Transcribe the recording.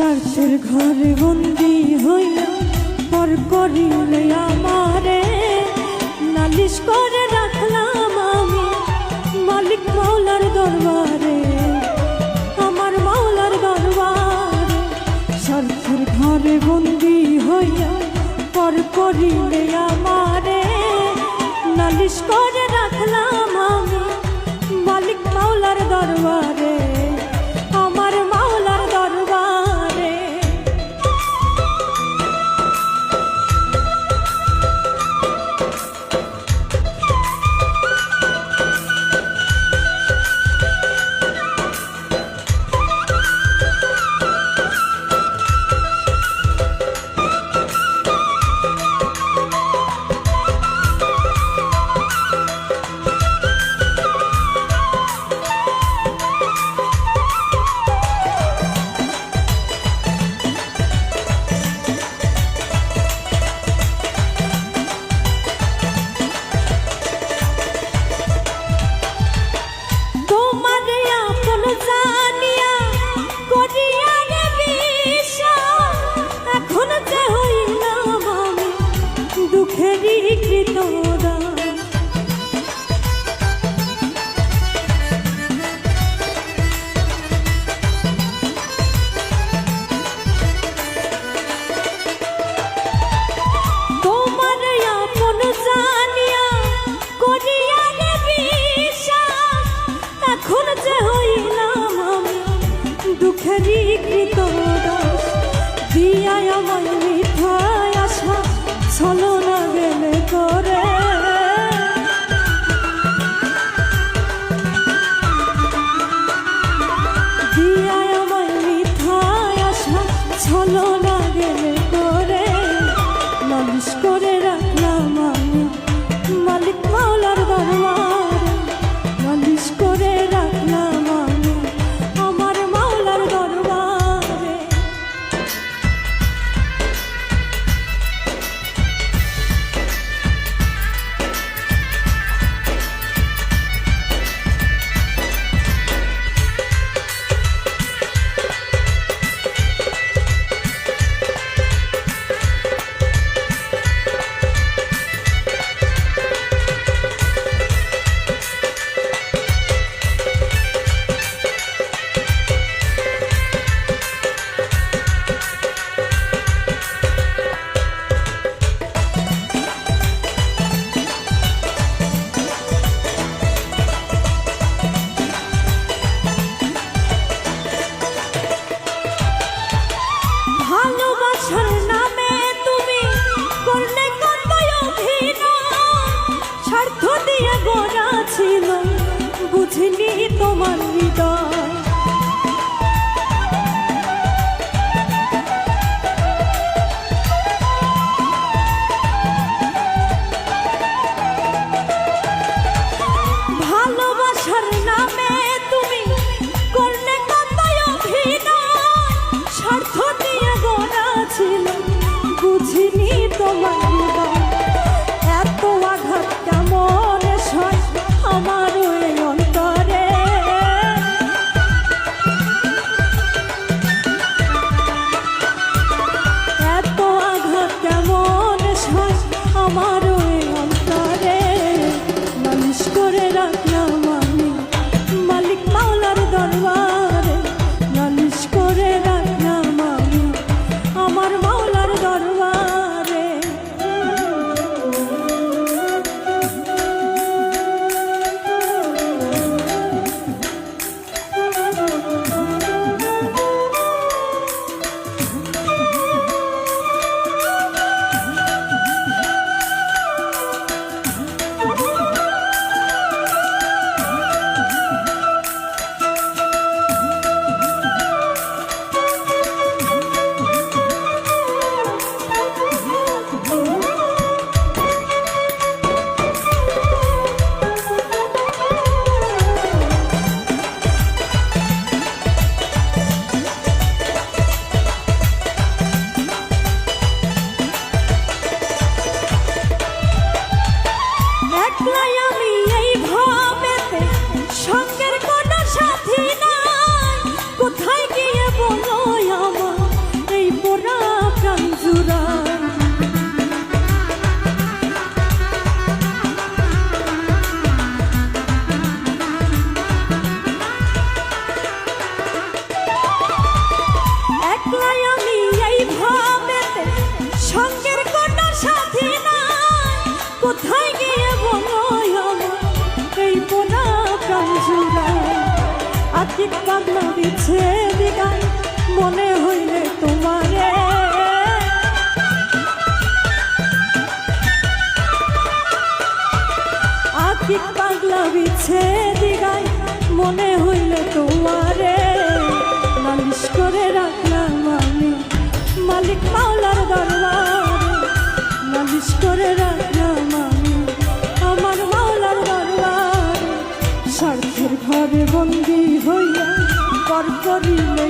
স্বার্থের ঘরে বন্দি হইয়া পর করিলে আমারে। নালিশ করে রাখলাম আমি মালিক মাওলার দরবারে, আমার মাওলার দরবারে। স্বার্থের ঘরে বন্দি হইয়া পর করিলে আমারে। নালিশ করে রাখলাম আমি মালিক মাওলার দরবারে। দুঃখেরই কৃত দাস, দিয়াই আমায় মিঠাই আশা ছলো না গেলে করে। দিয়াই আমায় মিঠাই আশা ছলো না গেলে করে। নালিশ করে রাখলাম বিছে দিগায় মনে হইলে তোমারে। আকি পাগলা বিছে দিগায় মনে হইলে তোমারে। নালিশ করে রাখলাম আমি মালিক মাওলার দরবারে, নালিশ করে রাখলাম ঘরে বন্দি হইয়া পর করিলে